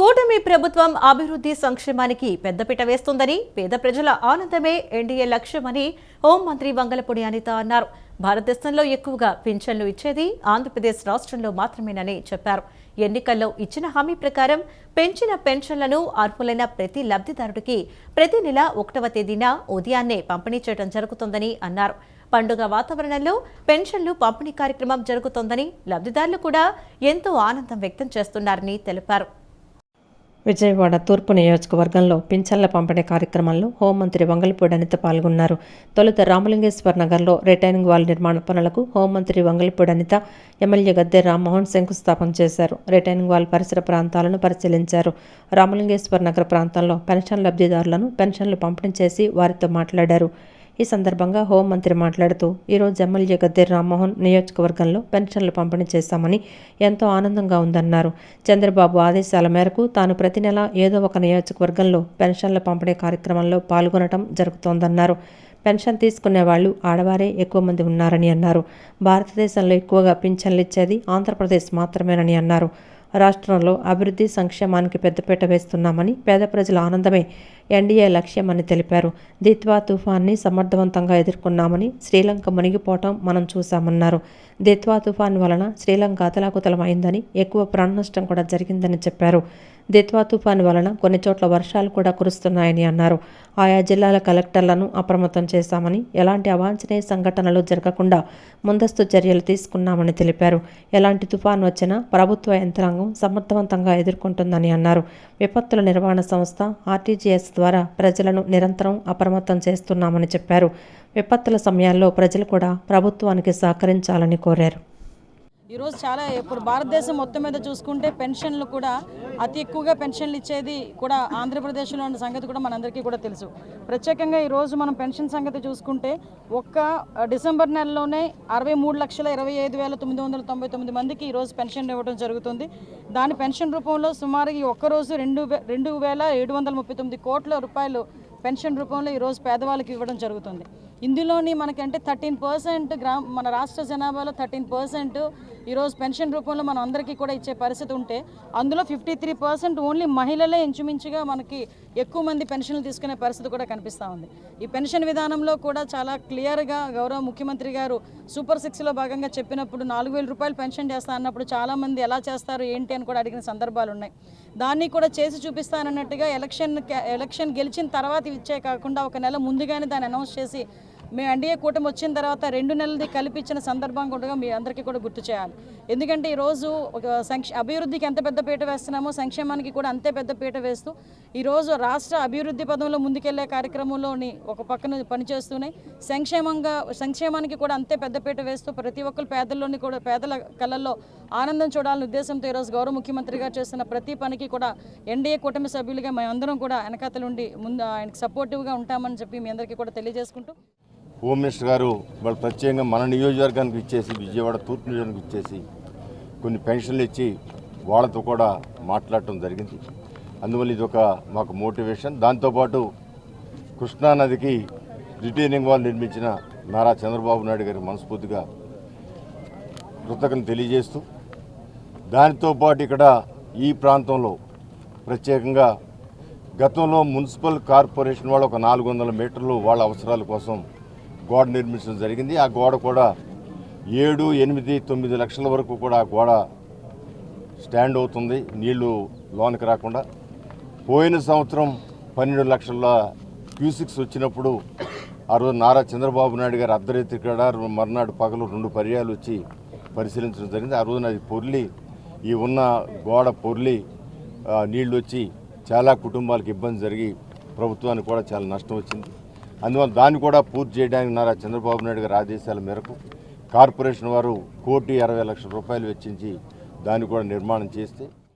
కూటమి ప్రభుత్వం అభివృద్ధి సంక్షేమానికి పెద్దపీట వేస్తుందని పేద ప్రజల ఆనందమే ఎన్డీఏ లక్ష్యమని హోంమంత్రి వంగలపూడి అనిత అన్నారు. భారతదేశంలో ఎక్కువగా పింఛన్లు ఇచ్చేది ఆంధ్రప్రదేశ్ రాష్ట్రంలో మాత్రమేనని చెప్పారు. ఎన్నికల్లో ఇచ్చిన హామీ ప్రకారం పెంచిన పెన్షన్లను అర్హులైన ప్రతి లబ్ధిదారుడికి ప్రతి నెల ఒకటవ తేదీన ఉదయాన్నే పంపిణీ చేయడం జరుగుతుందని అన్నారు. పండుగ వాతావరణంలో పెన్షన్లు పంపిణీ కార్యక్రమం జరుగుతోందని లబ్ధిదారులు కూడా ఎంతో ఆనందం వ్యక్తం చేస్తున్నారని తెలిపారు. విజయవాడ తూర్పు నియోజకవర్గంలో పింఛన్ల పంపిణీ కార్యక్రమంలో హోంమంత్రి వంగలపూడి అనిత పాల్గొన్నారు. తొలుత రామలింగేశ్వర్ నగర్లో రిటైనింగ్ వాల్ నిర్మాణ పనులకు హోంమంత్రి వంగలపూడి అనిత ఎమ్మెల్యే గద్దె రామ్మోహన్ శంకుస్థాపన చేశారు. రిటైనింగ్ వాల్ పరిసర ప్రాంతాలను పరిశీలించారు. రామలింగేశ్వర్ నగర ప్రాంతంలో పెన్షన్ లబ్ధిదారులను పెన్షన్లు పంపిణీ చేసి వారితో మాట్లాడారు. ఈ సందర్భంగా హోంమంత్రి మాట్లాడుతూ ఈరోజు ఎమ్మెల్యే గద్దె రామ్మోహన్ నియోజకవర్గంలో పెన్షన్లు పంపిణీ చేశామని ఎంతో ఆనందంగా ఉందన్నారు. చంద్రబాబు ఆదేశాల మేరకు తాను ప్రతి నెల ఏదో ఒక నియోజకవర్గంలో పెన్షన్ల పంపిణీ కార్యక్రమంలో పాల్గొనడం జరుగుతోందన్నారు. పెన్షన్ తీసుకునే వాళ్ళు ఆడవారే ఎక్కువ మంది ఉన్నారని అన్నారు. భారతదేశంలో ఎక్కువగా పింఛన్లు ఇచ్చేది ఆంధ్రప్రదేశ్ మాత్రమేనని అన్నారు. రాష్ట్రంలో అభివృద్ధి సంక్షేమానికి పెద్దపీట వేస్తున్నామని పేద ప్రజల ఆనందమే ఎన్డీఏ లక్ష్యమని తెలిపారు. దిత్వా తుఫాన్ని సమర్థవంతంగా ఎదుర్కొన్నామని శ్రీలంక మునిగిపోవటం మనం చూశామన్నారు. దిత్వా తుఫాన్ వలన శ్రీలంక అతలాకుతలమైందని ఎక్కువ ప్రాణ నష్టం కూడా జరిగిందని చెప్పారు. దిత్వా తుఫాన్ వలన కొన్ని చోట్ల వర్షాలు కూడా కురుస్తున్నాయని అన్నారు. ఆయా జిల్లాల కలెక్టర్లను అప్రమత్తం చేశామని ఎలాంటి అవాంఛనీయ సంఘటనలు జరగకుండా ముందస్తు చర్యలు తీసుకున్నామని తెలిపారు. ఎలాంటి తుఫాన్ వచ్చినా ప్రభుత్వ యంత్రాంగం సమర్థవంతంగా ఎదుర్కొంటుందని అన్నారు. విపత్తుల నిర్వహణ సంస్థ ఆర్టీజీఎస్ ద్వారా ప్రజలను నిరంతరం అప్రమత్తం చేస్తున్నామని చెప్పారు. విపత్తుల సమయాల్లో ప్రజలు కూడా ప్రభుత్వానికి సహకరించాలని కోరారు. ఈరోజు చాలా ఇప్పుడు భారతదేశం మొత్తం మీద చూసుకుంటే పెన్షన్లు కూడా అతి ఎక్కువగా పెన్షన్లు ఇచ్చేది కూడా ఆంధ్రప్రదేశ్లో ఉన్న సంగతి కూడా మనందరికీ కూడా తెలుసు. ప్రత్యేకంగా ఈరోజు మనం పెన్షన్ సంగతి చూసుకుంటే ఒక్క డిసెంబర్ నెలలోనే అరవై మూడు లక్షల ఇరవై ఐదు వేల తొమ్మిది వందల తొంభై తొమ్మిది మందికి ఈరోజు పెన్షన్ ఇవ్వడం జరుగుతుంది. దాని పెన్షన్ రూపంలో సుమారు ఈ ఒక్కరోజు రెండు వే- రెండు వేల ఏడు వందల ముప్పై తొమ్మిది కోట్ల రూపాయలు పెన్షన్ రూపంలో ఈరోజు పేదవాళ్ళకి ఇవ్వడం జరుగుతుంది. ఇందులోని మనకంటే థర్టీన్ పర్సెంట్ గ్రామ మన రాష్ట్ర జనాభాలో థర్టీన్ పర్సెంట్ ఈరోజు పెన్షన్ రూపంలో మనం అందరికీ కూడా ఇచ్చే పరిస్థితి ఉంటే అందులో ఫిఫ్టీ త్రీ పర్సెంట్ ఓన్లీ మహిళలే ఇంచుమించుగా మనకి ఎక్కువ మంది పెన్షన్లు తీసుకునే పరిస్థితి కూడా కనిపిస్తూ ఉంది. ఈ పెన్షన్ విధానంలో కూడా చాలా క్లియర్గా గౌరవ ముఖ్యమంత్రి గారు సూపర్ సిక్స్లో భాగంగా చెప్పినప్పుడు నాలుగు వేల రూపాయలు పెన్షన్ చేస్తా అన్నప్పుడు చాలామంది ఎలా చేస్తారు ఏంటి అని కూడా అడిగిన సందర్భాలు ఉన్నాయి. దాన్ని కూడా చేసి చూపిస్తానన్నట్టుగా ఎలక్షన్ ఎలక్షన్ గెలిచిన తర్వాత ఇచ్చే కాకుండా ఒక నెల ముందుగానే దాన్ని అనౌన్స్ చేసి మేము ఎన్డీఏ కూటమి వచ్చిన తర్వాత రెండు నెలలది కలిపి ఇచ్చిన సందర్భం కూడా మీ అందరికీ కూడా గుర్తు చేయాలి. ఎందుకంటే ఈరోజు ఒక సంక్ష అభివృద్ధికి ఎంత పెద్ద పీట వేస్తున్నామో సంక్షేమానికి కూడా అంతే పెద్ద పీట వేస్తూ ఈరోజు రాష్ట్ర అభివృద్ధి పదంలో ముందుకెళ్ళే కార్యక్రమంలోని ఒక పక్కన పనిచేస్తూనే సంక్షేమంగా సంక్షేమానికి కూడా అంతే పెద్ద పీట వేస్తూ ప్రతి ఒక్కరు పేదల్లోని కూడా పేదల కళల్లో ఆనందం చూడాలనే ఉద్దేశంతో ఈరోజు గౌరవ ముఖ్యమంత్రి గారు చేస్తున్న ప్రతి పనికి కూడా ఎన్డీఏ కూటమి సభ్యులుగా మేమందరం కూడా వెనకాతలుండి ముందు ఆయనకు సపోర్టివ్గా ఉంటామని చెప్పి మీ అందరికీ కూడా తెలియజేసుకుంటూ హోమ్ మినిస్టర్ గారు వాళ్ళు ప్రత్యేకంగా మన నియోజకవర్గానికి ఇచ్చేసి విజయవాడ తూర్పు నియోజకవర్గానికి ఇచ్చేసి కొన్ని పెన్షన్లు ఇచ్చి వాళ్ళతో కూడా మాట్లాడటం జరిగింది. అందువల్ల ఇది ఒక మాకు మోటివేషన్. దాంతోపాటు కృష్ణానదికి రిటైనింగ్ వాల్ నిర్మించిన నారా చంద్రబాబు నాయుడు గారి మనస్ఫూర్తిగా కృతజ్ఞతలు తెలియజేస్తూ దానితో పాటు ఇక్కడ ఈ ప్రాంతంలో ప్రత్యేకంగా గతంలో మున్సిపల్ కార్పొరేషన్ వాళ్ళు ఒక నాలుగు వందల మీటర్లు వాళ్ళ అవసరాల కోసం గోడ నిర్మించడం జరిగింది. ఆ గోడ కూడా ఏడు ఎనిమిది తొమ్మిది లక్షల వరకు కూడా ఆ గోడ స్టాండ్ అవుతుంది. నీళ్ళు లోనికి రాకుండా. పోయిన సంవత్సరం పన్నెండు లక్షల క్యూసిక్స్ వచ్చినప్పుడు ఆ రోజు నారా చంద్రబాబు నాయుడు గారు అర్ధరాత్రి కాడ మర్నాడు పగలు రెండు పర్యాలు వచ్చి పరిశీలించడం జరిగింది. ఆ రోజున అది పొర్లి ఈ ఉన్న గోడ పొర్లి నీళ్ళు నీళ్ళు వచ్చి చాలా కుటుంబాలకు ఇబ్బంది జరిగి ప్రభుత్వానికి కూడా చాలా నష్టం వచ్చింది. అందువల్ల దాన్ని కూడా పూర్తి చేయడానికి నారా చంద్రబాబు నాయుడు గారి ఆదేశాల మేరకు కార్పొరేషన్ వారు కోటి అరవై లక్షల రూపాయలు వెచ్చించి దాన్ని కూడా నిర్మాణం చేస్తే